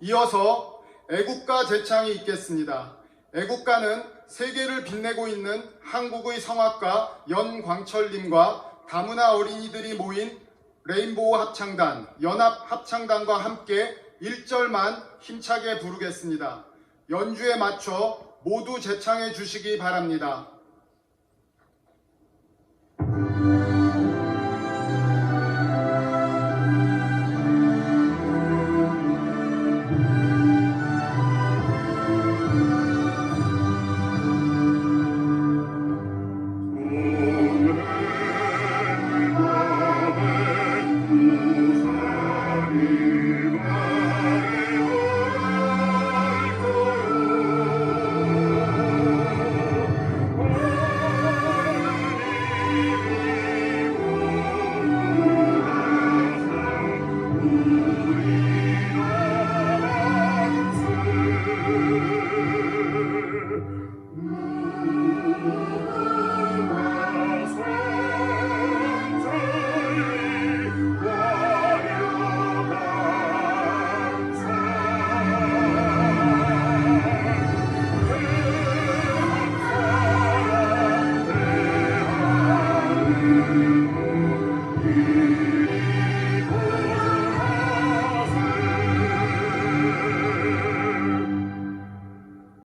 이어서 애국가 제창이 있겠습니다. 애국가는 세계를 빛내고 있는 한국의 성악가 연광철님과 다문화 어린이들이 모인 레인보우 합창단, 연합 합창단과 함께 1절만 힘차게 부르겠습니다. 연주에 맞춰 모두 제창해 주시기 바랍니다.